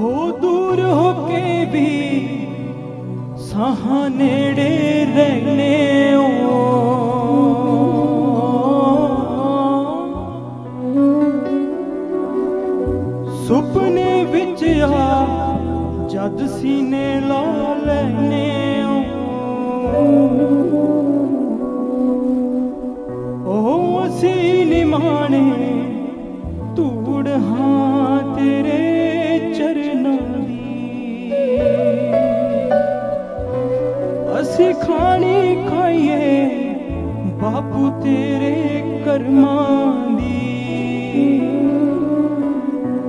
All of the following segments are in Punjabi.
ਹੋ ਦੂਰ ਹੋ ਕੇ ਵੀ ਸਾਹ ਨੇੜੇ ਰਹਿਣੇ ਸੁਪਨੇ ਵਿੱਚ ਆ ਜਦ ਸੀਨੇ ਲਾ ਲੈਨੇ ਉਹ ਅਸੀਂ ਨਿਮਾਣੇ ਧੂੜ ਹਾਂ ਬਾਪੂ ਤੇਰੇ ਕਰਮਾਂ ਦੀ।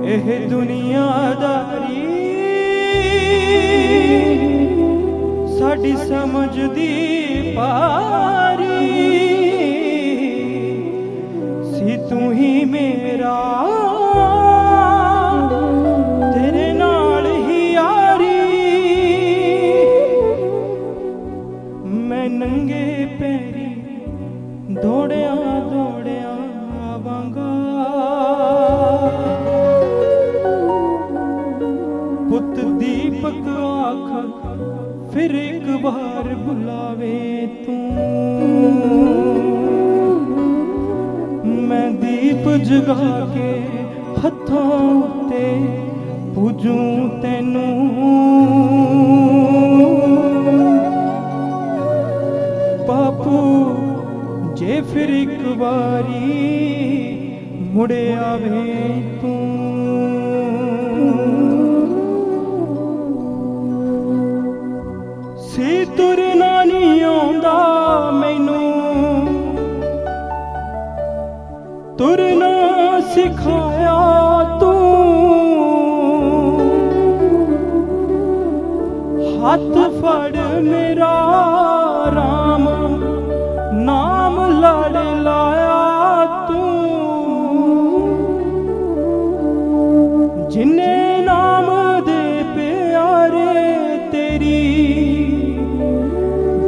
ਇਹ ਦੁਨੀਆਦਾਰੀ। ਸਾਡੀ ਸਮਝ ਦੀ ਪਾਰੀ। ਸੀ ਤੂੰ ਹੀ ਮੇਰਾ। ਤੇਰੇ ਨਾਲ ਹੀ ਯਾਰੀ ਮੈਂ ਨੰਗੇ ਪੈਰੀ ਦੌੜਿਆ ਦੌੜਿਆ ਆਵਾਂਗਾ ਪੁੱਤ ਦੀਪਕ ਆਖ, ਫਿਰ ਇੱਕ ਵਾਰ ਬੁਲਾਵੇ ਤੂੰ। ਮੈਂ ਦੀਪ ਜਗਾ ਕੇ ਹੱਥਾਂ ਉੱਤੇ ਪੂਜੂ ਤੈਨੂੰ। ਫਿਰ ਇੱਕ ਵਾਰੀ ਮੁੜ ਆਵੇ ਤੂੰ। ਸੀ ਤੁਰਨਾ ਨਹੀਂ ਆਉਂਦਾ ਮੈਨੂੰ। ਤੁਰਨਾ ਸਿਖਾਇਆ ਤੂੰ। ਹੱਥ ਫੜ ਮੇਰਾ ਜਿਨੇ ਨਾਮ ਦੇ ਪਿਆਰੇ ਤੇਰੀ,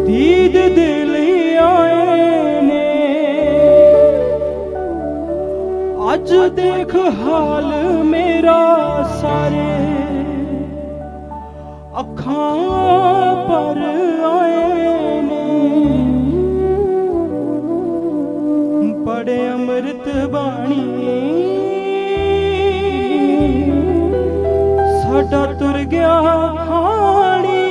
ਦੀਦ ਦੇ ਲਈ ਆਏ ਨੇ। ਅੱਜ ਦੇਖ ਹਾਲ ਮੇਰਾ ਸਾਰੇ। ਅੱਖਾਂ ਪਰ ਆਏ ਨੇ। ਪੜੇ ਅੰਮ੍ਰਿਤ ਬਾਣੀ ਸਾਡਾ ਤੁਰ ਗਿਆ ਖਾਣੀ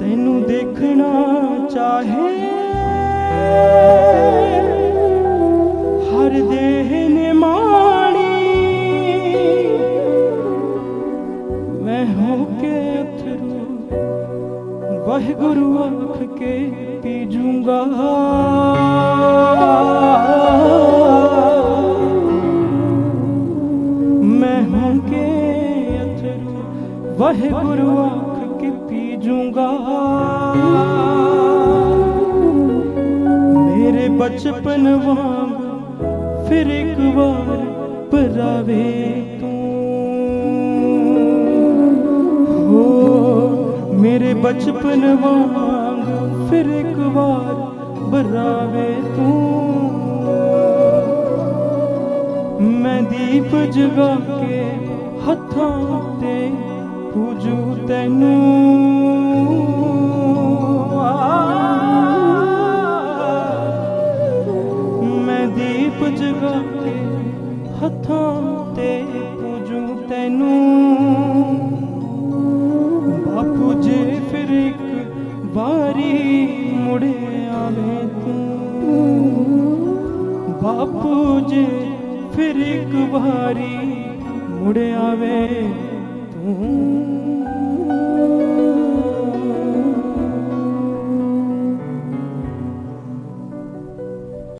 ਤੈਨੂੰ ਦੇਖਣਾ ਚਾਹੇ। ਹਰ ਦੇਹ ਨੇ ਮਾਣੀ। ਮੈਂ ਹੋ ਕੇ ਅਥਰੂ ਵਾਹਿਗੁਰੂ ਆਖ ਕੇ ਪੀ ਜੂੰਗਾ ਅਥਰੂ ਵਾਹਿਗੁਰੂ ਆਖ ਕੇ ਪੀ ਜੂੰਗਾ ਮੇਰੇ ਬਚਪਨ ਵਾਂਗ ਫਿਰ ਇੱਕ ਵਾਰ ਪਰਾਵੇ ਤੂੰ ਹੋ ਮੇਰੇ ਬਚਪਨ ਵਾਂਗ ਫਿਰ ਇੱਕ ਵਾਰ ਬਰਾਵੇ ਤੂੰ ਮੈਂ ਦੀਪ ਜਗਾ ਕੇ ਹੱਥਾਂ ਉੱਤੇ ਪੂਜੂ ਤੈਨੂੰ ਮੈਂ ਦੀਪ ਜਗਾ ਕੇ ਹੱਥਾਂ ਤੇ ਪੂਜੂ ਤੈਨੂੰ। ਬਾਪੂ ਜੇ ਫਿਰ ਇੱਕ ਵਾਰੀ ਮੁੜ ਆਵੇ ਤੂੰ। ਬਾਪੂ ਜੇ ਫਿਰ ਇੱਕ ਵਾਰੀ ਮੁੜ ਆਵੇ ਤੂੰ।